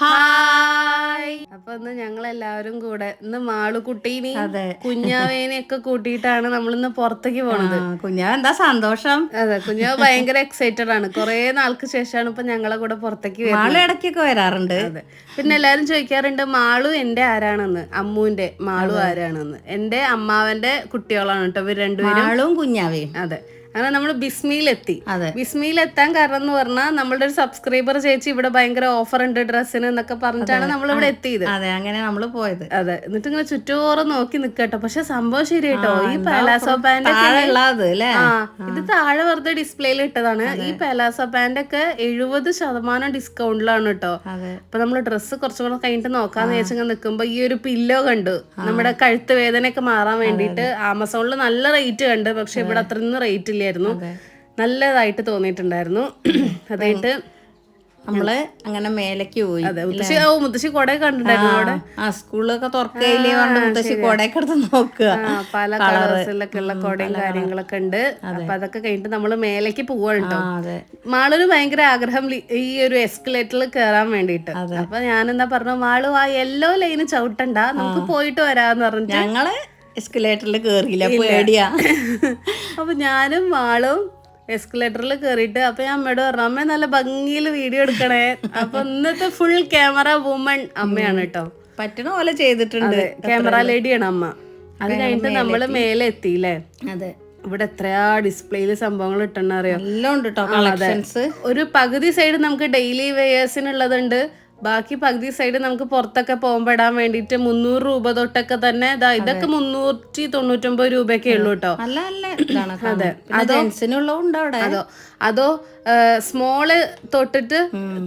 Hi. അപ്പൊ ഇന്ന് ഞങ്ങൾ എല്ലാവരും കൂടെ ഇന്ന് മാളുകുട്ടീനെ അതെ. കുഞ്ഞാവേനെയും ഒക്കെ കൂട്ടിയിട്ടാണ് നമ്മൾ ഇന്ന് പുറത്തേക്ക് പോണത്. കുഞ്ഞാവ് എന്താ സന്തോഷം? അതെ കുഞ്ഞാവ് ഭയങ്കര എക്സൈറ്റഡ് ആണ്. കുറെ നാൾക്ക് ശേഷമാണ് ഇപ്പൊ ഞങ്ങളെ കൂടെ പുറത്തേക്ക് ആൾ ഇടയ്ക്കൊക്കെ വരാറുണ്ട്. പിന്നെ എല്ലാരും ചോദിക്കാറുണ്ട് മാളു എന്റെ ആരാണെന്ന്? അമ്മുവിന്റെ മാളു ആരാണെന്ന്? എന്റെ അമ്മാവന്റെ കുട്ടികളാണ് കേട്ടോ ഇവർ രണ്ടുപേരും. മാളും കുഞ്ഞാവേയും അതെ. അങ്ങനെ നമ്മൾ ബിസ്മിയിലെത്തി ബിസ്മിയിലെത്താൻ ബിസ്മിയിൽ എത്താൻ കാരണം എന്ന് പറഞ്ഞാൽ നമ്മളുടെ ഒരു സബ്സ്ക്രൈബർ ചേച്ചി ഇവിടെ ഭയങ്കര ഓഫർ ഉണ്ട് ഡ്രസ്സിന് എന്നൊക്കെ പറഞ്ഞിട്ടാണ് നമ്മൾ ഇവിടെ എത്തിയത്. അതെ അങ്ങനെ നമ്മൾ പോയത്. അതെ. എന്നിട്ട് ഇങ്ങനെ ചുറ്റോറം നോക്കി നിക്കട്ടോ. പക്ഷെ സംഭവം ശരി കേട്ടോ ഈ പാലാസോ പാന്റ് ആ ഇത് താഴെ വെറുതെ ഡിസ്പ്ലേയിൽ ഇട്ടതാണ്. ഈ പാലാസോ പാന്റ് ഒക്കെ എഴുപത് ശതമാനം ഡിസ്കൗണ്ടിലാണ് കേട്ടോ. അപ്പൊ നമ്മൾ ഡ്രസ്സ് കുറച്ചും കൂടെ കഴിഞ്ഞിട്ട് നോക്കാന്ന് വെച്ചാൽ നിൽക്കുമ്പോ ഈ ഒരു പില്ലോ കണ്ടു. നമ്മുടെ കഴുത്ത് വേദനയൊക്കെ മാറാൻ വേണ്ടിയിട്ട്. ആമസോണിൽ നല്ല റേറ്റ് കണ്ട്. പക്ഷെ ഇവിടെ അത്രയൊന്നും റേറ്റ് ഇല്ലായിരുന്നു. നല്ലതായിട്ട് തോന്നിയിട്ടുണ്ടായിരുന്നു. അതായിട്ട് നമ്മൾ അങ്ങനെ മേലേക്ക് പോയി അതെ മുത്തശ്ശി ഓ മുത്തശ്ശി കൊട കണ്ടിട്ടുണ്ടായിരുന്നു അവിടെ. ആ സ്കൂളൊക്കെ തുറക്കയില്ലേ കൊണ്ട് മുത്തശ്ശി കൊടയൊക്കെ എടുത്ത് നോക്കുക. പല കളേഴ്സിലൊക്കെ ഉള്ള കൊടയും കാര്യങ്ങളൊക്കെ ഉണ്ട്. അപ്പൊ അതൊക്കെ കഴിഞ്ഞിട്ട് നമ്മൾ മേലേക്ക് അതെ. മാളൊരു ഭയങ്കര ആഗ്രഹം ഈ ഒരു എസ്കലേറ്ററിൽ കയറാൻ വേണ്ടിട്ട് അപ്പൊ ഞാൻ എന്താ പറഞ്ഞു മാളു ആ യെല്ലോ ലൈന് ചവിട്ടണ്ട നമുക്ക് പോയിട്ട് വരാന്ന് പറഞ്ഞു ഞങ്ങൾ എസ്കലേറ്ററിൽ കേറിയില്ല പേടിയാ. അപ്പൊ ഞാനും ആളും എസ്കലേറ്ററിൽ കയറിയിട്ട് അപ്പൊ ഞാൻ അമ്മയോട് പറഞ്ഞു അമ്മ നല്ല ഭംഗിയിൽ വീഡിയോ എടുക്കണേ. അപ്പൊ ഇന്നത്തെ ഫുൾ ക്യാമറ വുമൺ അമ്മയാണ് കേട്ടോ പറ്റണ പോലെ ചെയ്തിട്ടുണ്ട്. ക്യാമറ ലേഡിയാണ് അമ്മ. അത് കഴിഞ്ഞിട്ട് നമ്മൾ മേലെ എത്തിയില്ലേ അതെ. ഇവിടെ എത്രയാ ഡിസ്പ്ലേയിൽ സംഭവങ്ങൾ ഇട്ടെന്ന് അറിയോ? എല്ലാം ഉണ്ട് കേട്ടോ ഒരു പകുതി സൈഡ് നമുക്ക് ഡെയിലി വെയേഴ്സിനുള്ളതുണ്ട് ബാക്കി പകുതി സൈഡ് നമുക്ക് പുറത്തൊക്കെ പോകുമ്പോൾ ഇടാൻ വേണ്ടിയിട്ട് മുന്നൂറ് രൂപ തൊട്ടൊക്കെ തന്നെ ഇതാ ഇതൊക്കെ മുന്നൂറ്റി തൊണ്ണൂറ്റൊമ്പത് രൂപയൊക്കെ ഉള്ളൂ കേട്ടോ അവിടെ. അതോ അതോ സ്മോൾ തൊട്ടിട്ട്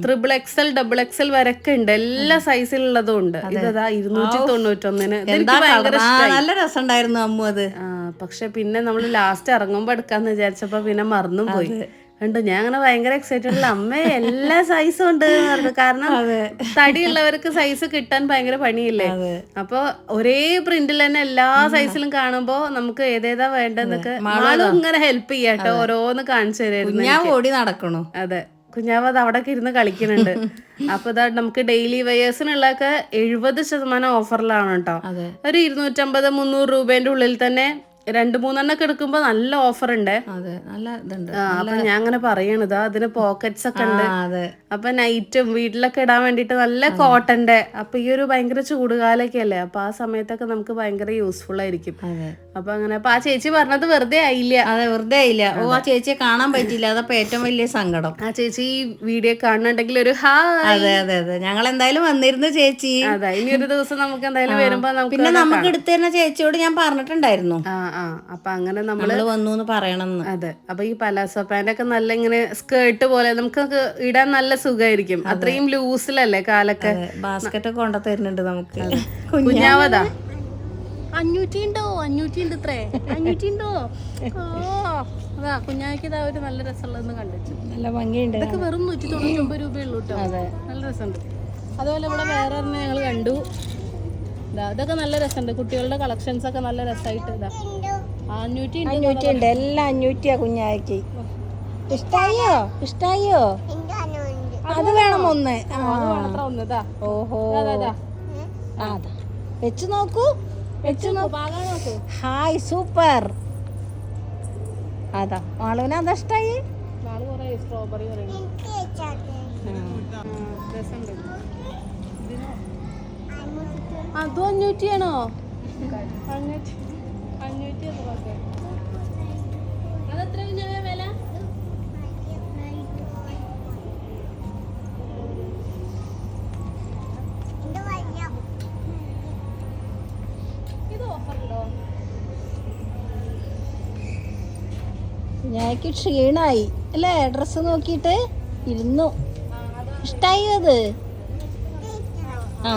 ത്രിബിൾ എക്സൽ ഡബിൾ എക്സൽ വരൊക്കെ ഉണ്ട്. എല്ലാ സൈസിലുള്ളതും ഉണ്ട്. ഇതാ ഇരുന്നൂറ്റി തൊണ്ണൂറ്റൊന്നിന്? നല്ല രസമുണ്ടായിരുന്നു അമ്മു അത്. പക്ഷെ പിന്നെ നമ്മൾ ലാസ്റ്റ് ഇറങ്ങുമ്പോ എടുക്കാന്ന് വിചാരിച്ചപ്പോ പിന്നെ മറന്നും പോയി. കണ്ടു ഞാൻ അങ്ങനെ ഭയങ്കര എക്സൈറ്റഡ് അമ്മ എല്ലാ സൈസും ഉണ്ട് കാരണം തടിയുള്ളവർക്ക് സൈസ് കിട്ടാൻ ഭയങ്കര പണിയില്ലേ. അപ്പൊ ഒരേ പ്രിന്റിൽ തന്നെ എല്ലാ സൈസിലും കാണുമ്പോ നമുക്ക് ഏതേതാ വേണ്ടെന്നൊക്കെ മാളും ഇങ്ങനെ ഹെൽപ്പ് ചെയ്യാട്ടോ ഓരോന്ന് കാണിച്ചു തരായിരുന്നു ഞാൻ ഓടി നടക്കണു? അതെ. കുഞ്ഞാവ് അത് അവിടെ ഇരുന്ന് കളിക്കുന്നുണ്ട്. അപ്പൊ ഇതാ നമുക്ക് ഡെയിലി വെയേഴ്സിനുള്ളൊക്കെ എഴുപത് ശതമാനം ഓഫറിലാണ് കേട്ടോ. ഒരു ഇരുന്നൂറ്റമ്പത് മുന്നൂറ് രൂപേന്റെ ഉള്ളിൽ തന്നെ രണ്ട് മൂന്നെണ്ണൊക്കെ എടുക്കുമ്പോ നല്ല ഓഫർ ഉണ്ട്. അതെ നല്ല ഇതുണ്ട്. അപ്പൊ ഞാൻ അങ്ങനെ പറയണത്. അതിന് പോക്കറ്റ്സ് ഒക്കെ ഉണ്ട്. അപ്പൊ നൈറ്റും വീട്ടിലൊക്കെ ഇടാൻ വേണ്ടിട്ട് നല്ല കോട്ടന്റെ അപ്പൊ ഈ ഒരു ഭയങ്കര ചൂടുകാലൊക്കെ അല്ലേ? അപ്പൊ ആ സമയത്തൊക്കെ നമുക്ക് ഭയങ്കര യൂസ്ഫുൾ ആയിരിക്കും. അപ്പൊ അങ്ങനെ അപ്പൊ ആ ചേച്ചി പറഞ്ഞത് വെറുതെ ആയില്ല. അതെ വെറുതെ ആയില്ല. ഓ ആ ചേച്ചിയെ കാണാൻ പറ്റില്ല അതപ്പോ ഏറ്റവും വലിയ സങ്കടം. ആ ചേച്ചി ഈ വീഡിയോ കാണുന്നുണ്ടെങ്കിൽ ഒരു ഹാ അതെ അതെ അതെ. ഞങ്ങൾ എന്തായാലും വന്നിരുന്നു ചേച്ചി. അതെ ഇനി ഒരു ദിവസം നമുക്ക് എന്തായാലും വരുമ്പോ നമുക്ക് പിന്നെ നമുക്ക് എടുത്തു തരുന്ന ചേച്ചിയോട് ഞാൻ പറഞ്ഞിട്ടുണ്ടായിരുന്നു. ആ അപ്പൊ അങ്ങനെ നമ്മൾ നമ്മൾ വന്നു എന്ന് പറയണം അതെ അപ്പൊ ഈ പലാസോ പാന്റ് ഒക്കെ നല്ല ഇങ്ങനെ സ്കേർട്ട് പോലെ നമുക്ക് ഇടാൻ നല്ല സുഖമായിരിക്കും അത്രയും ലൂസിലല്ലേ കാലൊക്കെ? ബാസ്ക്കറ്റ് ഒക്കെ കൊണ്ടു തരുന്നുണ്ട് നമുക്ക്. കുഞ്ഞാവതാ. അഞ്ഞൂറ്റി ഉണ്ടോ അഞ്ഞൂറ്റി ഉണ്ട് ഇത്രേ അഞ്ഞൂറ്റി ഉണ്ടോ അതാ കുഞ്ഞാക്ക് ഇതാ ഒരു നല്ല രസമുള്ളതെന്ന് കണ്ടിച്ചു നല്ല ഭംഗിയുണ്ട്. ഇതൊക്കെ വെറും നൂറ്റി തൊണ്ണൂറ്റൊമ്പത് രൂപയുള്ളൂ കേട്ടോ നല്ല രസമുണ്ട്. അതുപോലെ ഇവിടെ വേറെ ഞങ്ങൾ കണ്ടു. ഇതാ ഇതൊക്കെ നല്ല രസമുണ്ട്. കുട്ടികളുടെ കളക്ഷൻസ് ഒക്കെ നല്ല രസമായിട്ട് ഇതാ. അഞ്ഞൂറ്റി ഉണ്ട് എല്ലാം അഞ്ഞൂറ്റിയാ കുഞ്ഞാക്കി ഇഷ്ടായോ? ഇഷ്ടായോ? അത് വേണം? ഒന്ന്. ഓഹോ. അതാ വെച്ച് നോക്കൂ. വെച്ച് നോക്കൂ. Hi super. അതാ. മാളുവിന് അതാ ഇഷ്ടായി? സ്ട്രോബെറി അതും അഞ്ഞൂറ്റിയാണോ? അഞ്ഞൂറ്റി അഞ്ഞൂറ്റി കുഞ്ഞാക്ക് ക്ഷീണായി അല്ലേ? ഡ്രസ്സ് നോക്കിയിട്ട് ഇരുന്നു. ഇഷ്ടായി അത്? ആ.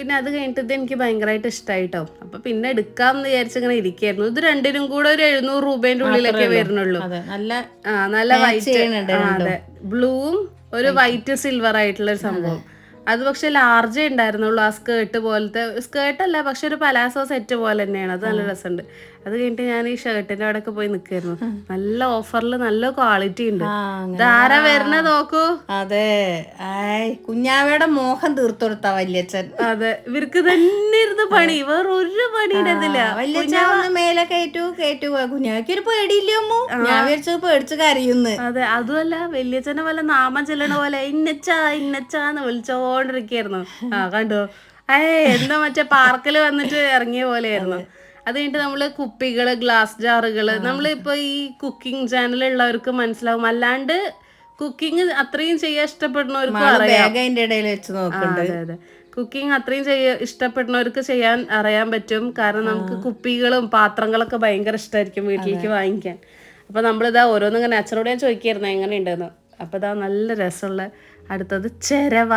പിന്നെ അത് കഴിഞ്ഞിട്ട് ഇത് എനിക്ക് ഭയങ്കരമായിട്ട് ഇഷ്ടമായിട്ടോ അപ്പൊ പിന്നെ എടുക്കാന്ന് വിചാരിച്ചിങ്ങനെ ഇരിക്കായിരുന്നു. ഇത് രണ്ടിനും കൂടെ ഒരു എഴുന്നൂറ് രൂപേന്റെ ഉള്ളിലൊക്കെ വരുന്നുള്ളൂ. നല്ല ആ നല്ല വൈറ്റ് അതെ. ബ്ലൂവും ഒരു വൈറ്റ് സിൽവർ ആയിട്ടുള്ള ഒരു സംഭവം. അത് പക്ഷെ ലാർജേ ഉണ്ടായിരുന്നുള്ളൂ ആ സ്കേർട്ട് പോലത്തെ. സ്കേർട്ട് അല്ല പക്ഷെ ഒരു പലാസോ സെറ്റ് പോലെ തന്നെയാണ്. അത് നല്ല രസമുണ്ട്. അത് കഴിഞ്ഞിട്ട് ഞാൻ ഈ ഷർട്ടിന്റെ അവിടെ ഒക്കെ പോയി നിക്കായിരുന്നു. നല്ല ഓഫറിൽ നല്ല ക്വാളിറ്റി ഉണ്ട്. ധാരാ വരണ നോക്കൂ. അതെ. കുഞ്ഞാവയുടെ മോഹം തീർത്തൊടുത്ത വല്യച്ഛൻ. അതെ ഇവർക്ക് തന്നെ ഇരുന്ന് പണി. വേറെ ഒരു പണി ഉണ്ടായിരുന്നില്ല വല്യച്ഛൻ മേലെ കയറ്റു കയറ്റു. കുഞ്ഞാവയ്ക്ക് ഒരു പേടിയില്ലേ അമ്മു? ഞാൻ വിചാരിച്ചത് പേടിച്ച് കരയുന്ന്. അതെ അതുമല്ല വല്യച്ഛനെ പോലെ നാമം ചെല്ലണ പോലെ ഇന്നച്ചാ ഇന്നച്ചാന്ന് വിളിച്ചോണ്ടിരിക്കായിരുന്നു. ആ കണ്ടു? ഏ എന്താ മറ്റേ പാർക്കിൽ വന്നിട്ട് ഇറങ്ങിയ പോലെയായിരുന്നു. അത് കഴിഞ്ഞിട്ട് നമ്മൾ കുപ്പികൾ ഗ്ലാസ് ജാറുകൾ നമ്മളിപ്പോ ഈ കുക്കിംഗ് ചാനൽ ഉള്ളവർക്ക് മനസ്സിലാവും. അല്ലാണ്ട് കുക്കിംഗ് അത്രയും ചെയ്യാൻ ഇഷ്ടപ്പെടുന്നവർക്ക് അറിയാം. കുക്കിംഗ് അത്രയും ചെയ്യ ഇഷ്ടപ്പെടുന്നവർക്ക് ചെയ്യാൻ അറിയാൻ പറ്റും. കാരണം നമുക്ക് കുപ്പികളും പാത്രങ്ങളൊക്കെ ഭയങ്കര ഇഷ്ടമായിരിക്കും വീട്ടിലേക്ക് വാങ്ങിക്കാൻ. അപ്പൊ നമ്മളിതാ ഓരോന്നും ഇങ്ങനെ അച്ഛനോട് ഞാൻ ചോദിക്കായിരുന്നു എങ്ങനെയുണ്ടെന്ന്? അപ്പൊ ഇതാ നല്ല രസമുള്ള അടുത്തത് ചെരവ.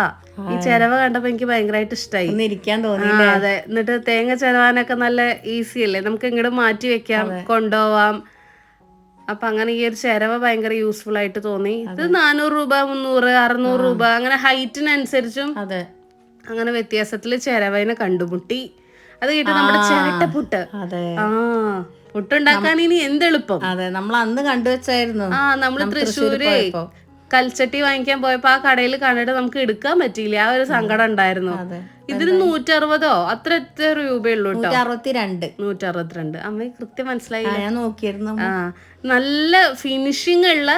ഈ ചെരവ കണ്ടപ്പോ എനിക്ക് ഭയങ്കരമായിട്ട് ഇഷ്ടമായി ഇരിക്കാൻ തോന്നി അതെ. എന്നിട്ട് തേങ്ങ ചെരവാനൊക്കെ നല്ല ഈസി അല്ലേ? നമുക്ക് ഇങ്ങോട്ട് മാറ്റി വെക്കാം കൊണ്ടുപോവാം. അപ്പൊ അങ്ങനെ ഈ ഒരു ചെരവ ഭയങ്കര യൂസ്ഫുൾ ആയിട്ട് തോന്നി. ഇത് നാനൂറ് രൂപ മുന്നൂറ് അറുന്നൂറ് രൂപ അങ്ങനെ ഹൈറ്റിനനുസരിച്ചും അതെ. അങ്ങനെ വ്യത്യാസത്തിൽ ചെരവനെ കണ്ടുമുട്ടി. അത് കേട്ട് നമ്മുടെ ചിരട്ടപ്പുട്ട് അതെ. ആ പുട്ടുണ്ടാക്കാൻ ഇനി എന്തെളുപ്പം? അതെ നമ്മൾ അന്ന് കണ്ടുവച്ചായിരുന്നു. ആ നമ്മൾ തൃശ്ശൂര് കൽച്ചട്ടി വാങ്ങിക്കാൻ പോയപ്പോ ആ കടയിൽ കണ്ടിട്ട് നമുക്ക് എടുക്കാൻ പറ്റിയില്ല. ആ ഒരു സങ്കടം ഉണ്ടായിരുന്നു. ഇതിന് നൂറ്ററുപതോ? അത്ര എത്ര രൂപയുള്ളൂ കേട്ടോ നൂറ്റി അറുപത്തിരണ്ട് നൂറ്ററുപത്തിരണ്ട്. അമ്മ കൃത്യം മനസ്സിലായി ഞാൻ നോക്കിയിരുന്നു. ആ നല്ല ഫിനിഷിംഗ് ഉള്ള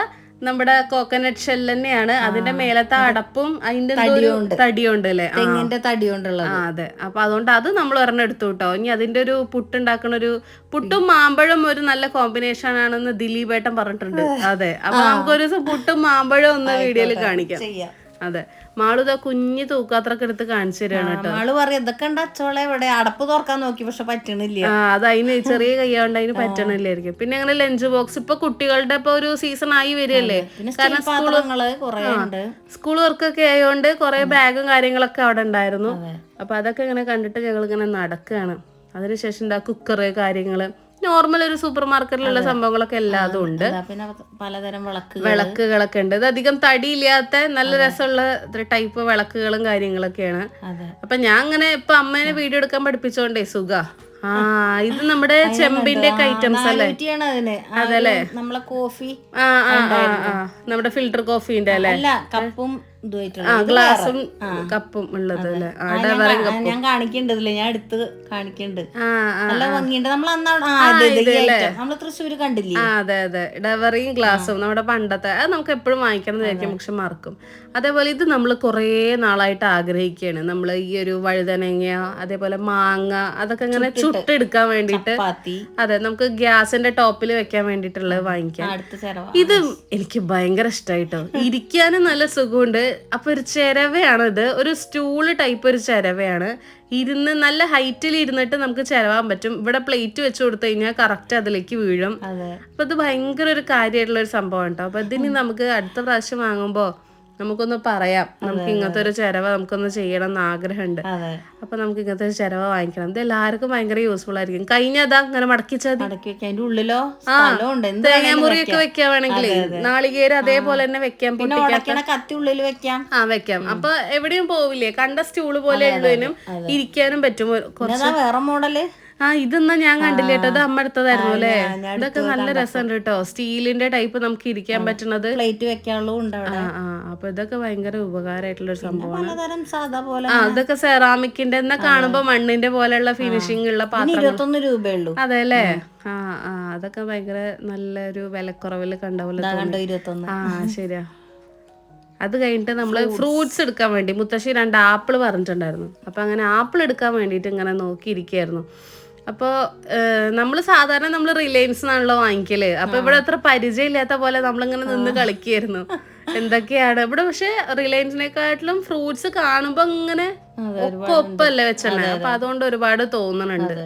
നമ്മുടെ കോക്കനട്ട് ഷെൽ തന്നെയാണ്. അതിന്റെ മേലത്തെ അടപ്പും അതിന്റെ തടിയുണ്ട്. അല്ലേ? തെങ്ങിന്റെ തടിയുണ്ടല്ലോ ആ അതെ. അപ്പൊ അതുകൊണ്ട് അത് നമ്മൾ ഒരെണ്ണം എടുത്തു കേട്ടോ. ഇനി അതിന്റെ ഒരു പുട്ടുണ്ടാക്കണ ഒരു പുട്ടും മാമ്പഴം ഒരു നല്ല കോമ്പിനേഷൻ ആണെന്ന് ദിലീപ് ഏട്ടൻ പറഞ്ഞിട്ടുണ്ട്. അതെ. അപ്പൊ നമുക്ക് ഒരു ദിവസം പുട്ടും മാമ്പഴം ഒന്ന് വീഡിയോയിൽ കാണിക്കാം. ചെയ്യാം. അതെ മാളുത കുഞ്ഞു തൂക്കാത്രൊക്കെ എടുത്ത് കാണിച്ചു തരാണ് കേട്ടോ. മാൾ പറയും ഇതൊക്കെ ഉണ്ട് അച്ചോളെ ഇവിടെ? അടപ്പ് തുറക്കാൻ നോക്കി പക്ഷെ പറ്റണില്ല. ആ അത് അതിന് ചെറിയ കൈയാണ്ട് അതിന് പറ്റണില്ലായിരിക്കും. പിന്നെ അങ്ങനെ ലഞ്ച് ബോക്സ് ഇപ്പൊ കുട്ടികളുടെ ഇപ്പൊ ഒരു സീസൺ ആയി വരികയല്ലേ? സ്കൂൾ വർക്ക് ഒക്കെ സ്കൂൾ വർക്കൊക്കെ ആയതുകൊണ്ട് കുറെ ബാഗും കാര്യങ്ങളൊക്കെ അവിടെ ഉണ്ടായിരുന്നു. അപ്പൊ അതൊക്കെ ഇങ്ങനെ കണ്ടിട്ട് ഞങ്ങൾ ഇങ്ങനെ നടക്കുകയാണ് അതിനുശേഷം എന്താ കുക്കറ് കാര്യങ്ങൾ. നോർമൽ ഒരു സൂപ്പർ മാർക്കറ്റിലുള്ള സംഭവങ്ങളൊക്കെ എല്ലാതും ഉണ്ട്. പിന്നെ പലതരം വിളക്ക് വിളക്കുകളൊക്കെ ഉണ്ട്. ഇത് അധികം തടിയില്ലാത്ത നല്ല രസമുള്ള ടൈപ്പ് വിളക്കുകളും കാര്യങ്ങളൊക്കെയാണ്. അപ്പൊ ഞാൻ അങ്ങനെ ഇപ്പൊ അമ്മേനെ വീഡിയോ എടുക്കാൻ പഠിപ്പിച്ചോണ്ടേ സുഖ. ആ ഇത് നമ്മുടെ ചെമ്പിന്റെ ഒക്കെ ഐറ്റംസ് അല്ലേ? അതല്ലേ? നമ്മളെ കോഫി ആ ആ നമ്മുടെ ഫിൽട്ടർ കോഫിന്റെ അല്ലേ കപ്പും ഗ്ലാസും കപ്പും ഉള്ളത് ഞാൻ കാ- ഞാൻ എടുത്ത് കാണിക്കണ്ട്. നല്ല ഭംഗിയുണ്ട്. നമ്മൾ. നമ്മൾ തൃശ്ശൂര് കണ്ടില്ലേ? അതെ അതെ. ഡവറിയും ഗ്ലാസും നമ്മുടെ പണ്ടത്തെ അത് നമുക്ക് എപ്പോഴും വാങ്ങിക്കണം എന്ന് വിചാരിക്കും. പക്ഷെ മറക്കും. അതേപോലെ ഇത് നമ്മൾ കുറേ നാളായിട്ട് ആഗ്രഹിക്കുകയാണ്. നമ്മൾ ഈ ഒരു വഴുതനങ്ങ അതേപോലെ മാങ്ങ അതൊക്കെ ഇങ്ങനെ ചുട്ടെടുക്കാൻ വേണ്ടിയിട്ട് അതെ നമുക്ക് ഗ്യാസിന്റെ ടോപ്പിൽ വെക്കാൻ വേണ്ടിയിട്ടുള്ളത് വാങ്ങിക്കാം ഇത് എനിക്ക് ഭയങ്കര ഇഷ്ടമായിട്ടോ ഇരിക്കാനും നല്ല സുഖമുണ്ട്. അപ്പൊ ഒരു ചിരവയാണിത് ഒരു സ്റ്റൂൾ ടൈപ്പ് ഒരു ചിരവയാണ്. ഇരുന്ന് നല്ല ഹൈറ്റിൽ ഇരുന്നിട്ട് നമുക്ക് ചിലവാൻ പറ്റും. ഇവിടെ പ്ലേറ്റ് വെച്ച് കൊടുത്തു കഴിഞ്ഞാൽ കറക്റ്റ് അതിലേക്ക് വീഴും. അപ്പൊ ഇത് ഭയങ്കര ഒരു കാര്യമായിട്ടുള്ള ഒരു സംഭവം കേട്ടോ. അപ്പൊ ഇതിന് നമുക്ക് അടുത്ത പ്രാവശ്യം വാങ്ങുമ്പോ നമുക്കൊന്ന് പറയാം. നമുക്ക് ഇങ്ങനത്തെ ഒരു ചെരവ് നമുക്കൊന്ന് ചെയ്യണം എന്ന് ആഗ്രഹമുണ്ട് അപ്പൊ നമുക്ക് ഇങ്ങനത്തെ ഒരു ചെരവ് വാങ്ങിക്കണം. ഇത് എല്ലാവർക്കും ഭയങ്കര യൂസ്ഫുൾ ആയിരിക്കും. കഴിഞ്ഞ അതാ ഇങ്ങനെ മടക്കിച്ചാൽ ഉള്ളിലോ? സ്ഥലമുണ്ട്. മുറിയൊക്കെ വെക്കാൻ വേണമെങ്കിൽ നാളികേര് അതേപോലെ തന്നെ വെക്കാം കത്തി ഉള്ളിൽ വെക്കാം. ആ വെക്കാം. അപ്പൊ എവിടെയും പോവില്ലേ? കണ്ട സ്റ്റൂൾ പോലെ ഉള്ളതിനും ഇരിക്കാനും പറ്റും. കുറച്ച് വേറെ മോഡൽ ആ ഇതൊന്നും ഞാൻ കണ്ടില്ല കേട്ടോ? ഇത് അമ്മ എടുത്തതായിരുന്നു അല്ലേ? ഇതൊക്കെ നല്ല രസമുണ്ട് കേട്ടോ. സ്റ്റീലിന്റെ ടൈപ്പ് നമുക്ക് ഇരിക്കാൻ പറ്റുന്നത് പ്ലേറ്റ് ആ ആ അപ്പൊ ഇതൊക്കെ ഭയങ്കര ഉപകാരമായിട്ടുള്ള ഒരു സംഭവമാണ്. സാധാ പോലെ ആ ഇതൊക്കെ സെറാമിക്കിന്റെ എന്നാ കാണുമ്പോ മണ്ണിന്റെ പോലെയുള്ള ഫിനിഷിംഗ് ഉള്ള പാത്രം ഇരുപത്തൊന്ന് രൂപയുള്ളൂ അതെ അല്ലേ? ആ ആ അതൊക്കെ ഭയങ്കര നല്ലൊരു വിലക്കുറവിൽ കണ്ട പോലെ ഇരുപത്തൊന്ന്. ആ ശരിയാ. അത് കഴിഞ്ഞിട്ട് നമ്മൾ ഫ്രൂട്ട്സ് എടുക്കാൻ വേണ്ടി മുത്തശ്ശി രണ്ട് ആപ്പിൾ പറഞ്ഞിട്ടുണ്ടായിരുന്നു. അപ്പൊ അങ്ങനെ ആപ്പിൾ എടുക്കാൻ വേണ്ടിയിട്ട് ഇങ്ങനെ നോക്കിയിരിക്കായിരുന്നു അപ്പോൾ നമ്മൾ സാധാരണ നമ്മൾ റിലയൻസ് എന്നാണല്ലോ വാങ്ങിക്കൽ. അപ്പൊ ഇവിടെ അത്ര പരിചയമില്ലാത്ത പോലെ നമ്മളിങ്ങനെ നിന്ന് കളിക്കായിരുന്നു. എന്തൊക്കെയാണ്? ഇവിടെ പക്ഷെ റിലയൻസിനെക്കാട്ടിലും ഫ്രൂട്ട്സ് കാണുമ്പോ ഇങ്ങനെ ഒപ്പം ഒപ്പല്ലേ വെച്ചെണ്ണ. അപ്പൊ അതുകൊണ്ട് ഒരുപാട് തോന്നുന്നുണ്ട്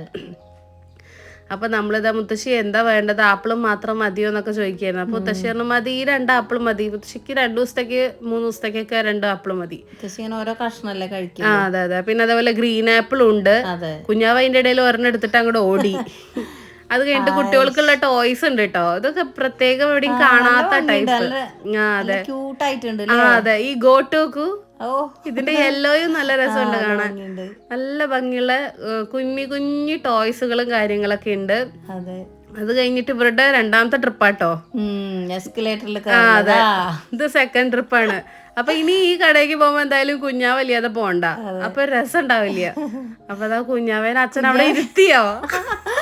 അപ്പൊ നമ്മളിതാ മുത്തശ്ശി എന്താ വേണ്ടത്? ആപ്പിളും മാത്രം മതിയോ എന്നൊക്കെ ചോദിക്കായിരുന്നു അപ്പൊ മുത്തശ്ശി പറഞ്ഞു മതി ഈ രണ്ട് ആപ്പിളും മതി. മുത്തശ്ശിക്ക് രണ്ടു ദിവസത്തേക്ക് മൂന്ന് ദിവസത്തേക്കൊക്കെ രണ്ട് ആപ്പിളും മതി. ഓരോ കഷ്ണല്ലേ കഴിക്കും ആ അതെ അതെ. പിന്നെ അതേപോലെ ഗ്രീൻ ആപ്പിൾ ഉണ്ട്. കുഞ്ഞാവ് അതിന്റെ ഇടയിൽ ഒരെണ്ണം എടുത്തിട്ട് അങ്ങോട്ട് ഓടി. അത് കഴിഞ്ഞിട്ട് കുട്ടികൾക്കുള്ള ടോയ്സ് ഉണ്ട് കേട്ടോ. ഇതൊക്കെ പ്രത്യേകം എവിടെയും കാണാത്ത ടൈപ്പ്. ആ അതെ. ആ അതെ. ഈ ഗോട്ടോക്കു ഓ ഇതിന്റെ യെല്ലോയും നല്ല രസമുണ്ട് കാണാൻ. നല്ല ഭംഗിയുള്ള കുഞ്ഞു കുഞ്ഞു ടോയ്സുകളും കാര്യങ്ങളൊക്കെ ഉണ്ട്. അതെ. അത് കഴിഞ്ഞിട്ട് ഇവരുടെ രണ്ടാമത്തെ ട്രിപ്പാട്ടോ എസ്കലേറ്ററിൽ അതെ. ഇത് സെക്കൻഡ് ട്രിപ്പാണ് അപ്പൊ ഇനി ഈ കടയ്ക്ക് പോകുമ്പോ എന്തായാലും കുഞ്ഞാവല്ലാതെ പോണ്ട. അപ്പൊ രസം ഉണ്ടാവില്ല. അപ്പൊ അതാ കുഞ്ഞാവേനെ അച്ഛൻ അവിടെ ഇരുത്തിയോ?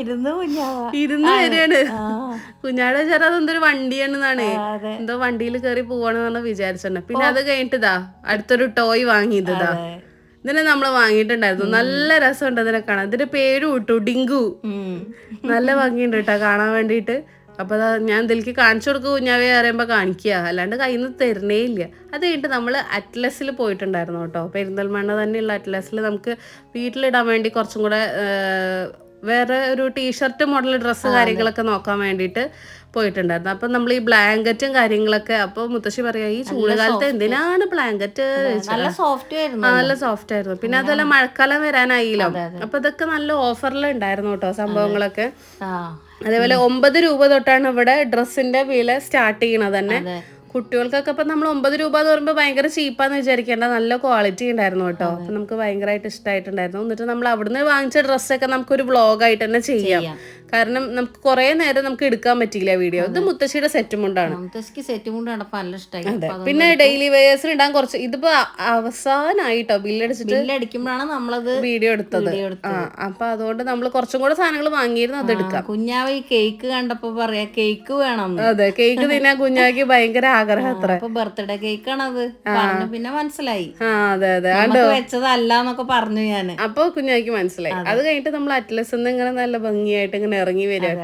ഇരുന്ന് വരികയാണ്. കുഞ്ഞാട് വിചാരം അതെന്തൊരു വണ്ടിയാണെന്നാണ്. എന്തോ വണ്ടിയിൽ കയറി പോവാണെന്നാണ് വിചാരിച്ചിട്ടുണ്ട് പിന്നെ അത് കഴിഞ്ഞിട്ട് ഇതാ അടുത്തൊരു ടോയ് വാങ്ങിയതാ ഇതിനെ നമ്മൾ വാങ്ങിയിട്ടുണ്ടായിരുന്നു. നല്ല രസമുണ്ട് ഇതിനെ കാണാൻ. ഇതിന്റെ പേര് വിട്ടു ഡിങ്കു. നല്ല ഭംഗിയുണ്ട് കേട്ടോ കാണാൻ വേണ്ടിയിട്ട്. അപ്പൊ ഞാൻ ഇതിലേക്ക് കാണിച്ചു കൊടുക്കുക കുഞ്ഞാവെ അറിയുമ്പോ കാണിക്കുക. അല്ലാണ്ട് കയ്യിൽ നിന്ന് തരുന്നേ ഇല്ല. അത് കഴിഞ്ഞിട്ട് നമ്മൾ അറ്റ്ലസിൽ പോയിട്ടുണ്ടായിരുന്നു കേട്ടോ. പെരിന്തൽമണ്ണ തന്നെയുള്ള അറ്റ്ലസിൽ നമുക്ക് വീട്ടിലിടാൻ വേണ്ടി കുറച്ചും കൂടെ വേറെ ഒരു ടീഷർട്ട് മോഡൽ ഡ്രസ്സ് കാര്യങ്ങളൊക്കെ നോക്കാൻ വേണ്ടിയിട്ട് പോയിട്ടുണ്ടായിരുന്നു. അപ്പൊ നമ്മൾ ഈ ബ്ലാങ്കറ്റും കാര്യങ്ങളൊക്കെ അപ്പൊ മുത്തശ്ശി പറയാ ഈ ചൂടുകാലത്ത് എന്തിനാണ് ബ്ലാങ്കറ്റ് നല്ല സോഫ്റ്റ് ആയിരുന്നു. നല്ല സോഫ്റ്റ് ആയിരുന്നു. പിന്നെ അതുപോലെ മഴക്കാലം വരാനായില്ലോ. അപ്പൊ ഇതൊക്കെ നല്ല ഓഫറിൽ ഉണ്ടായിരുന്നു കേട്ടോ സംഭവങ്ങളൊക്കെ. അതേപോലെ ഒമ്പത് രൂപ തൊട്ടാണ് ഇവിടെ ഡ്രസ്സിന്റെ വില സ്റ്റാർട്ട് ചെയ്യണത് തന്നെ. കുട്ടികൾക്കൊക്കെ ഇപ്പം നമ്മൾ ഒമ്പത് രൂപ എന്ന് പറയുമ്പോൾ ഭയങ്കര ചീപ്പാന്ന് വിചാരിക്കേണ്ട. നല്ല ക്വാളിറ്റി ഉണ്ടായിരുന്നു കേട്ടോ. അപ്പം നമുക്ക് ഭയങ്കരമായിട്ട് ഇഷ്ടമായിട്ടുണ്ടായിരുന്നു. എന്നിട്ട് നമ്മൾ അവിടുന്ന് വാങ്ങിച്ച ഡ്രസ്സൊക്കെ നമുക്കൊരു വ്ളോഗായിട്ട് തന്നെ ചെയ്യാം. കാരണം നമുക്ക് കുറെ നേരം നമുക്ക് എടുക്കാൻ പറ്റിയില്ല വീഡിയോ ഇത് മുത്തശ്ശിയുടെ സെറ്റും കൊണ്ടാണ്. മുത്തശ്ശിക്ക് സെറ്റ് മുണ്ടാണ് നല്ല ഇഷ്ടമായി. പിന്നെ ഡെയിലി വെയേഴ്സിന് ഇടാൻ കുറച്ച് ഇതിപ്പോ അവസാനായിട്ടോ ബില്ലടിച്ചിട്ട് ബില്ലടിക്കുമ്പോഴാണ് നമ്മളത് വീഡിയോ എടുത്തത്. വീഡിയോ ആ എടുത്തത് അപ്പൊ അതുകൊണ്ട് നമ്മൾ കുറച്ചും കൂടെ സാധനങ്ങൾ വാങ്ങിയിരുന്നു അത് എടുക്കാം. കുഞ്ഞാവ് ഈ കേക്ക് കണ്ടപ്പോ പറയാ കേക്ക് വേണം. അതെ കേക്ക് തിന്നാൻ കുഞ്ഞാവ് ഭയങ്കര ആഗ്രഹം അത്ര. ബർത്ത്ഡേ കേക്ക് ആണത്. പിന്നെ മനസ്സിലായി. ആ അതെ അതെ. വെച്ചതല്ല എന്നൊക്കെ പറഞ്ഞു ഞാൻ അപ്പൊ കുഞ്ഞാക്ക് മനസ്സിലായി. അത്. കഴിഞ്ഞിട്ട് നമ്മൾ അറ്റ്ലസ് നിന്ന് ഇങ്ങനെ നല്ല ഭംഗിയായിട്ട് ഇങ്ങനെ ഇറങ്ങി വരിക.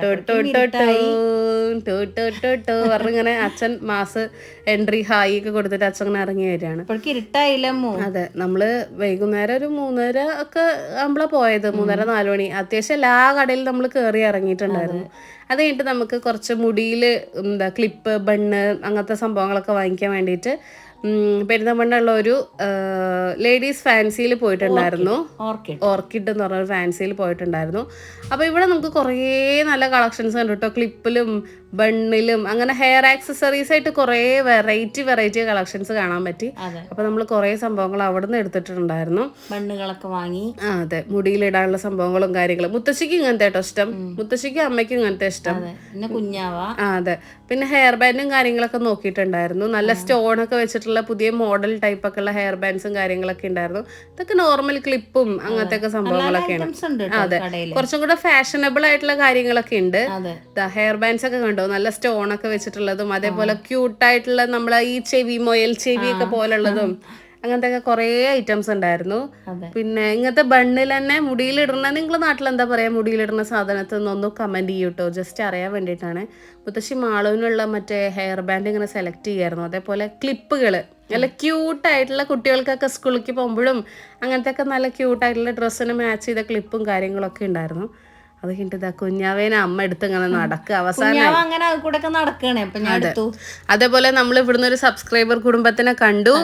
പറഞ്ഞിങ്ങനെ അച്ഛൻ മാസ് എൻട്രി ഹായി ഒക്കെ കൊടുത്തിട്ട് അച്ഛൻ ഇങ്ങനെ ഇറങ്ങി വരികയാണ്. ഇരുട്ടായില്ലമ്മോ അതെ നമ്മൾ വൈകുന്നേരം ഒരു മൂന്നര ഒക്കെ നമ്മളാ പോയത്. മൂന്നര നാലു മണി. അത്യാവശ്യം എല്ലാ കടയിലും നമ്മൾ കേറി ഇറങ്ങിയിട്ടുണ്ടായിരുന്നു. അത് കഴിഞ്ഞിട്ട് നമുക്ക് കുറച്ച് മുടിയിൽ എന്താ ക്ലിപ്പ് ബണ്ണ് അങ്ങനത്തെ സംഭവങ്ങളൊക്കെ വാങ്ങിക്കാൻ വേണ്ടിയിട്ട് പെരുന്തമണ്ണുള്ള ഒരു ലേഡീസ് ഫാൻസിയിൽ പോയിട്ടുണ്ടായിരുന്നു. ഓർക്കിഡ്. ഓർക്കിഡ്. എന്ന് പറഞ്ഞ ഫാൻസിയിൽ പോയിട്ടുണ്ടായിരുന്നു. അപ്പോൾ ഇവിടെ നമുക്ക് കുറേ നല്ല കളക്ഷൻസ് ഉണ്ട് കേട്ടോ ക്ലിപ്പിലും ബണ്ണിലും അങ്ങനെ ഹെയർ ആക്സസറീസ് ആയിട്ട് കുറേ വെറൈറ്റി വെറൈറ്റി കളക്ഷൻസ് കാണാൻ പറ്റി. അപ്പൊ അപ്പോൾ നമ്മൾ കുറേ സംഭവങ്ങൾ അവിടെ നിന്ന് എടുത്തിട്ടുണ്ടായിരുന്നു. ബണ്ണുകളൊക്കെ വാങ്ങി. ആ അതെ. മുടിയിലിടാനുള്ള സംഭവങ്ങളും കാര്യങ്ങളും. മുത്തശ്ശിക്ക് ഇങ്ങനത്തെ കേട്ടോ ഇഷ്ടം. മുത്തശ്ശിക്ക് അമ്മയ്ക്കും ഇങ്ങനത്തെ ഇഷ്ടം. പിന്നെ കുഞ്ഞാവ. ആ അതെ. പിന്നെ ഹെയർ ബാൻഡും കാര്യങ്ങളൊക്കെ നോക്കിയിട്ടുണ്ടായിരുന്നു. നല്ല സ്റ്റോൺ ഒക്കെ വെച്ചിട്ടുള്ള പുതിയ മോഡൽ ടൈപ്പ് ഒക്കെ ഉള്ള ഹെയർ ബാൻഡ്സും കാര്യങ്ങളൊക്കെ ഉണ്ടായിരുന്നു. ഇതൊക്കെ നോർമൽ ക്ലിപ്പും അങ്ങനത്തെ ഒക്കെ സംഭവങ്ങളൊക്കെയാണ്. അതെ. കുറച്ചും കൂടെ ഫാഷനബിൾ ആയിട്ടുള്ള കാര്യങ്ങളൊക്കെ ഉണ്ട്. ഹെയർ ബാൻഡ്സ് ഒക്കെ കണ്ടോ? നല്ല സ്റ്റോൺ ഒക്കെ വെച്ചിട്ടുള്ളതും അതേപോലെ ക്യൂട്ട് ആയിട്ടുള്ള നമ്മളെ ഈ ചെവി മൊയൽ ചെവി ഒക്കെ പോലുള്ളതും അങ്ങനത്തെ ഒക്കെ കുറേ ഐറ്റംസ് ഉണ്ടായിരുന്നു. പിന്നെ ഇങ്ങനത്തെ ബണ്ണിൽ തന്നെ മുടിയിലിടുന്ന നിങ്ങളുടെ നാട്ടിൽ എന്താ പറയാ മുടിയിലിടുന്ന സാധനത്തിൽ നിന്നൊന്ന് കമന്റ് ചെയ്യൂട്ടോ ജസ്റ്റ് അറിയാൻ വേണ്ടിയിട്ടാണ്. മുത്തശ്ശി മാളവിനുള്ള മറ്റേ ഹെയർ ബാൻഡ് ഇങ്ങനെ സെലക്ട് ചെയ്യായിരുന്നു. അതേപോലെ ക്ലിപ്പുകൾ നല്ല ക്യൂട്ടായിട്ടുള്ള കുട്ടികൾക്കൊക്കെ സ്കൂളിലേക്ക് പോകുമ്പോഴും അങ്ങനത്തെ ഒക്കെ നല്ല ക്യൂട്ടായിട്ടുള്ള ഡ്രസ്സിന് മാച്ച് ചെയ്ത ക്ലിപ്പും കാര്യങ്ങളൊക്കെ ഉണ്ടായിരുന്നു. അത് കഴിഞ്ഞിട്ട് ഇതാ കുഞ്ഞാവേനെ അമ്മ എടുത്ത് ഇങ്ങനെ നടക്കുക അവസാനം അങ്ങനെ കൂടെ നടക്കണേ. അപ്പൊ ഞാൻ എടുത്തു. അതേപോലെ നമ്മൾ ഇവിടുന്ന് ഒരു സബ്സ്ക്രൈബർ കുടുംബത്തിനെ കണ്ടു.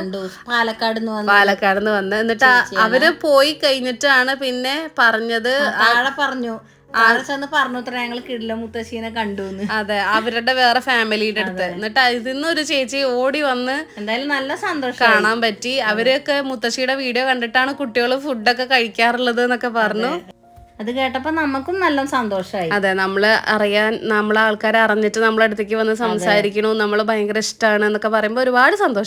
പാലക്കാട് പാലക്കാട് നിന്ന് വന്ന്. എന്നിട്ട് അവർ പോയി കഴിഞ്ഞിട്ടാണ് പിന്നെ പറഞ്ഞത്. പറഞ്ഞു. ചെന്ന് പറഞ്ഞു ഞങ്ങൾ കിടില മുത്തശ്ശീനെ കണ്ടു അതെ അവരുടെ വേറെ ഫാമിലിയുടെ അടുത്ത്. എന്നിട്ട് ഇതിന്ന് ഒരു ചേച്ചി ഓടി വന്ന് എന്തായാലും നല്ല സന്തോഷം കാണാൻ പറ്റി. അവരൊക്കെ മുത്തശ്ശിയുടെ വീഡിയോ കണ്ടിട്ടാണ് കുട്ടികൾ ഫുഡൊക്കെ കഴിക്കാറുള്ളത് എന്നൊക്കെ പറഞ്ഞു. അത് കേട്ടപ്പോ നമുക്കും നല്ല സന്തോഷമായി അതെ നമ്മൾ അറിയാൻ നമ്മളെ ആൾക്കാരെ അറിഞ്ഞിട്ട് നമ്മളെ അടുത്തേക്ക് വന്ന് സംസാരിക്കണു. നമ്മൾ ഭയങ്കര ഇഷ്ടമാണ് എന്നൊക്കെ പറയുമ്പോൾ ഒരുപാട് സന്തോഷം.